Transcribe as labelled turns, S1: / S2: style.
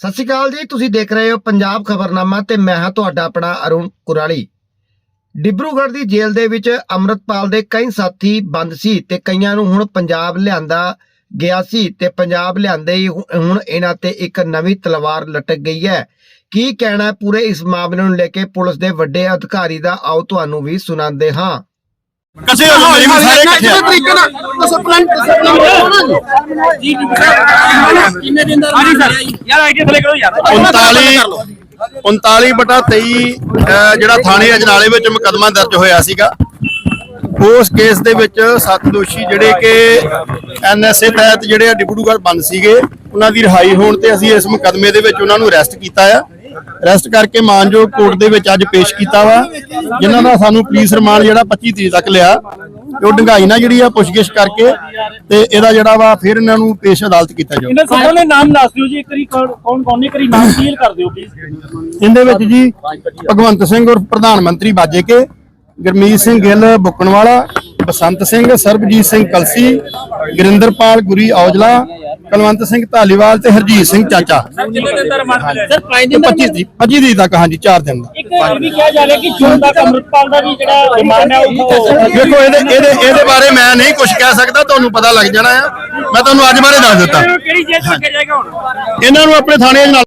S1: ਸਤਿ ਸ਼੍ਰੀ ਅਕਾਲ ਜੀ, ਤੁਸੀਂ ਦੇਖ ਰਹੇ ਹੋ ਪੰਜਾਬ ਖਬਰਨਾਮਾ ਤੇ ਮੈਂ ਹਾਂ ਤੁਹਾਡਾ ਆਪਣਾ ਅਰੁਣ ਕੁਰਾਲੀ। ਡਿਬਰੂਗੜ੍ਹ ਦੀ ਜੇਲ੍ਹ ਦੇ ਵਿੱਚ ਅੰਮ੍ਰਿਤਪਾਲ ਦੇ ਕਈ ਸਾਥੀ ਬੰਦ ਸੀ ਤੇ ਕਈਆਂ ਨੂੰ ਹੁਣ ਪੰਜਾਬ ਲਿਆਂਦਾ ਗਿਆ ਸੀ ਤੇ ਪੰਜਾਬ ਲਿਆਂਦੇ ਹੀ ਹੁਣ ਇਹਨਾਂ ਤੇ ਇੱਕ ਨਵੀਂ ਤਲਵਾਰ ਲਟਕ ਗਈ ਹੈ। ਕੀ ਕਹਿਣਾ ਪੂਰੇ ਇਸ ਮਾਮਲੇ ਨੂੰ ਲੈ ਕੇ ਪੁਲਿਸ ਦੇ ਵੱਡੇ ਅਧਿਕਾਰੀ ਦਾ ਆਓ ਤੁਹਾਨੂੰ ਵੀ ਸੁਣਾਉਂਦੇ ਹਾਂ।
S2: ਕੱਸੇ ਹੋ ਮੇਰੀ ਵੀ ਸਾਰੇ ਇਕੱਠੇ ਆ।
S3: ਤਰੀਕੇ ਨਾਲ ਡਿਸਪਲਿਨ
S4: ਕਿੰਨੇ ਦਿਨ ਦਾ ਰਿਮਾਂਡ ਮਿਲਿਆ ਜੀ?
S2: ਯਾਰ ਆਈਡੀ ਥੱਲੇ ਕਰੋ ਯਾਰ। 39 39 ਬਟਾ 23 ਅਹ ਜਿਹੜਾ ਥਾਣੇ ਅਜਨਾਲੇ ਵਿੱਚ ਮੁਕੱਦਮਾ ਦਰਜ ਹੋਇਆ ਸੀਗਾ ਉਸ ਕੇਸ ਦੇ ਵਿੱਚ ਸੱਤ ਦੋਸ਼ੀ ਜਿਹੜੇ ਕਿ ਐਨਐਸਏ ਤਹਿਤ ਜਿਹੜੇ ਆ ਡਿਬੜੂਗੜ੍ਹ ਬੰਦ ਸੀਗੇ ਉਹਨਾਂ ਦੀ ਰਿਹਾਈ ਹੋਣ ਤੇ ਅਸੀਂ ਇਸ ਮੁਕੱਦਮੇ ਦੇ ਵਿੱਚ ਉਹਨਾਂ ਨੂੰ ਅਰੈਸਟ ਕੀਤਾ ਆ। ਅਰੈਸਟ ਕਰਕੇ ਮਾਨਜੋਗ ਕੋਰਟ ਦੇ ਵਿੱਚ ਅੱਜ ਪੇਸ਼ ਕੀਤਾ ਵਾ ਜਿਨ੍ਹਾਂ ਦਾ ਸਾਨੂੰ ਪੁਲਿਸ ਰਿਮਾਂਡ ਜਿਹੜਾ 25 ਤਰੀਕ ਤੱਕ ਲਿਆ। ਉਹ ਡੰਗਾਈ ਨਾਲ ਜਿਹੜੀ ਆ ਪੁੱਛਗਿੱਛ ਕਰਕੇ ਤੇ ਇਹਦਾ ਜਿਹੜਾ ਵਾ ਫਿਰ ਇਹਨਾਂ ਨੂੰ ਪੇਸ਼ ਅਦਾਲਤ ਕੀਤਾ ਜਾਊ।
S5: ਇਹਨਾਂ ਸਭਨਾਂ ਦੇ ਨਾਮ ਦੱਸ ਦਿਓ ਜੀ ਇੱਕ ਵਾਰੀ ਕੌਣ ਕੌਣ ਨੇ ਕਰੀ ਨਾਮ ਕਲੀਅਰ ਕਰ ਦਿਓ ਪਲੀਜ਼
S2: ਇਹਦੇ ਵਿੱਚ ਜੀ ਭਗਵੰਤ ਸਿੰਘ ਔਰ ਪ੍ਰਧਾਨ ਮੰਤਰੀ ਬਾਜੇ ਕੇ ਗਰਮੀਤ ਸਿੰਘ ਗਿੱਲ ਬੁੱਕਣਵਾਲਾ ਬਸੰਤ ਸਿੰਘ ਸਰਬਜੀਤ ਸਿੰਘ ਕਲਸੀ ਗੁਰਿੰਦਰਪਾਲ ਗੁਰੀ ਔਜਲਾ ਕਲਵੰਤ ਸਿੰਘ ਧਾਲੀਵਾਲ ਤੇ ਹਰਜੀਤ ਸਿੰਘ ਚਾਚਾ।
S5: ਕਿੰਨੇ ਦਿਨ ਦਾ ਰਿਮਾਂਡ ਮਿਲਿਆ
S4: ਸਰ 5
S2: ਤੇ
S4: ਦਿਨ ਦਾ
S2: 25 ਦੀ 25 ਦੀ ਤੱਕ ਹਾਂਜੀ 4 ਦਿਨ ਦਾ।
S5: ਇੱਕ ਇਹ ਵੀ ਕਿਹਾ ਜਾ ਰਿਹਾ ਕਿ ਜੂਨ ਤੱਕ ਅੰਮ੍ਰਿਤਪਾਲ ਦਾ ਵੀ ਜਿਹੜਾ ਰਿਮਾਂਡ ਹੈ ਉਹ
S2: ਦੇਖੋ ਇਹਦੇ ਇਹਦੇ ਇਹਦੇ ਬਾਰੇ ਮੈਂ ਨਹੀਂ ਕੁਝ ਕਹਿ ਸਕਦਾ ਤੁਹਾਨੂੰ ਪਤਾ ਲੱਗ ਜਾਣਾ ਆ। ਮੈਂ ਤੁਹਾਨੂੰ ਅੱਜ ਬਾਰੇ ਦੱਸ ਦਿੱਤਾ।
S5: ਕਿਹੜੀ ਜੇਲ੍ਹ ਚ ਰੱਖਿਆ ਜਾਏਗਾ ਹੁਣ?
S2: ਇਹਨਾਂ ਨੂੰ ਆਪਣੇ ਥਾਣੇ ਨਾਲ